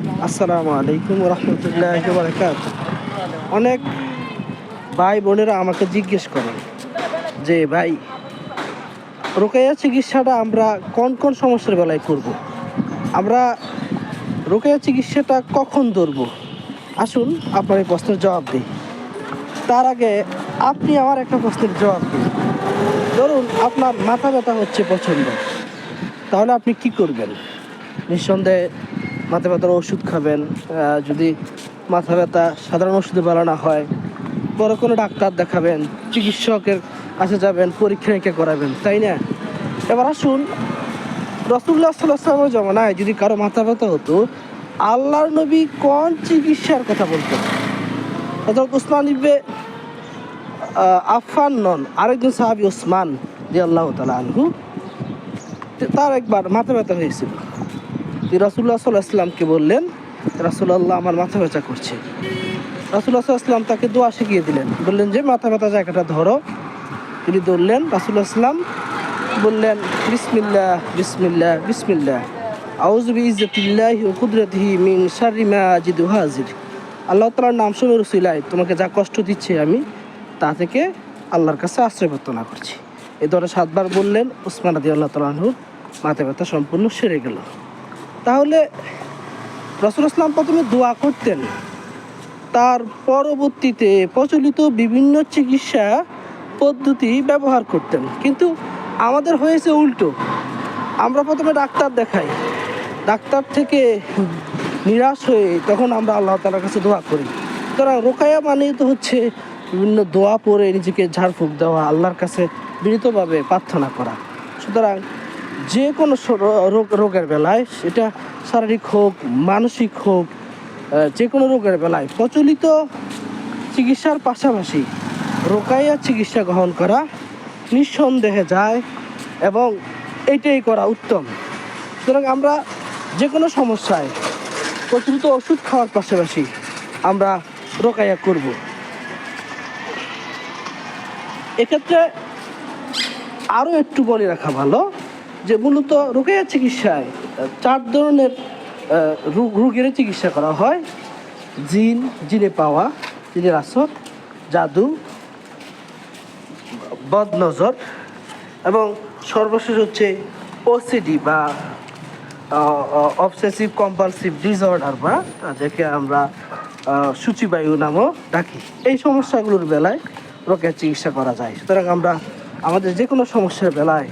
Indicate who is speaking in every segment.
Speaker 1: আসসালামু আলাইকুম রহমতুল্লাহ অনেক ভাই বোনেরা আমাকে জিজ্ঞেস করেন যে, ভাই রোকাইয়া চিকিৎসাটা আমরা কোন কোন সমস্যার বেলায় করব। আমরা রোকাইয়া চিকিৎসাটা কখন ধরব? আসুন, আপনার এই প্রশ্নের জবাব দিই। তার আগে আপনি আমার একটা প্রশ্নের জবাব দিন। ধরুন, আপনার মাথা ব্যথা হচ্ছে প্রচণ্ড। তাহলে আপনি কি করবেন? নিঃসন্দেহে মাথা ব্যথার ওষুধ খাবেন যদি মাথা ব্যথা সাধারণ ওষুধে ভালো না হয় বড় কোনো ডাক্তার দেখাবেন, চিকিৎসকের কাছে যাবেন, পরীক্ষা নিরীক্ষা করাবেন, তাই না? এবার আসুন রসুল্লাহ সাল্লামের জমানায় যদি কারও মাথা ব্যথা হতো, আল্লাহর নবী কোন চিকিৎসার কথা বলতেন? হজরত উসমান ইবে আফান নন, আরেকজন সাহাবি ওসমান দি আল্লাহ তালা আনহু, তার একবার মাথা ব্যথা হয়েছিল। রাসুল্লাহ সাল্লাহ আসলামকে বললেন রাসুল্লাহ আমার মাথা ব্যথা করছে। রাসুল্লাহ সাল্লাম তাকে দোয়া শিখিয়ে দিলেন। বললেন, যে মাথা ব্যথা জায়গাটা ধরো। তিনি ধরলেন রাসুল্লাহ আসলাম বললেন বিসমিল্লা বিসমিল্লা বিসমিল্লাহ। আউজবি ইজ্জতিল্লাহ ও কুদরতিহি মিন শারিমা জিদু হাজির। আল্লাহ তালার নাম শুনে রসুলাই, তোমাকে যা কষ্ট দিচ্ছে আমি, তা থেকে আল্লাহর কাছে আশ্রয় প্রার্থনা করছি। এ ধরে সাতবার বললেন, উসমান আদি আল্লাহ তালাহুর মাথা ব্যথা সম্পূর্ণ সেরে গেল। তাহলে রসুল ইসলাম প্রথমে দোয়া করতেন। তার পরবর্তীতে প্রচলিত বিভিন্ন চিকিৎসা পদ্ধতি ব্যবহার করতেন। কিন্তু আমাদের হয়েছে উল্টো। আমরা প্রথমে ডাক্তার দেখাই। ডাক্তার থেকে নিরাশ হয়ে তখন আমরা আল্লাহ তালার কাছে দোয়া করি। সুতরাং রোকায়া মানে তো হচ্ছে বিভিন্ন দোয়া পরে নিজেকে ঝাড়ফুঁক দেওয়া, আল্লাহর কাছে বিনীতভাবে প্রার্থনা করা। সুতরাং যে কোনো রোগ, রোগের বেলায় সেটা শারীরিক হোক, মানসিক হোক যে কোনো রোগের বেলায় প্রচলিত চিকিৎসার পাশাপাশি রোকাইয়া চিকিৎসা গ্রহণ করা নিঃসন্দেহে যায় এবং এটাই করা উত্তম। সুতরাং আমরা যে কোনো সমস্যায় প্রচলিত ওষুধ খাওয়ার পাশাপাশি আমরা রোকাইয়া করব। এক্ষেত্রে আরও একটু বলে রাখা ভালো যে মূলত রোগের চিকিৎসায়, চার ধরনের রোগ- রোগের চিকিৎসা করা হয়। জিন, জিনে পাওয়া, জিনের আসর, জাদু, বদনজর এবং সর্বশেষ হচ্ছে ওসিডি বা অবসেসিভ কম্পালসিভ ডিসঅর্ডার বা, যাকে আমরা সূচিবায়ু নামও ডাকি। এই সমস্যাগুলোর বেলায় রোগের চিকিৎসা করা যায়। সুতরাং আমরা আমাদের যে কোনো সমস্যার বেলায়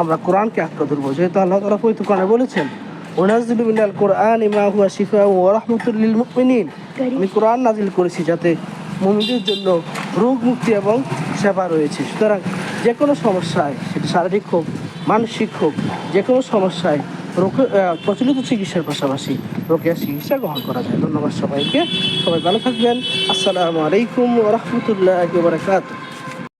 Speaker 1: আমরা কোরআনকে আঁকড়ে ধরবো। যেহেতু আল্লাহ তালা পবিত্র কোরআনে বলেছেন ওনাজিল কোরআন ইমা হুয়া শিফা ও রহমতুল্লিল মুমিনিন। আমি কোরআন নাজিল করেছি যাতে মুমিনদের জন্য রোগ মুক্তি এবং সেবা রয়েছে। সুতরাং যে কোনো সমস্যায়, সেটা শারীরিক হোক, মানসিক হোক যে কোনো সমস্যায় রোগ প্রচলিত চিকিৎসার পাশাপাশি রোগের চিকিৎসা গ্রহণ করা যায়। ধন্যবাদ সবাইকে। সবাই ভালো থাকবেন। আসসালামু আলাইকুম রহমতুল্লাহ বারকাত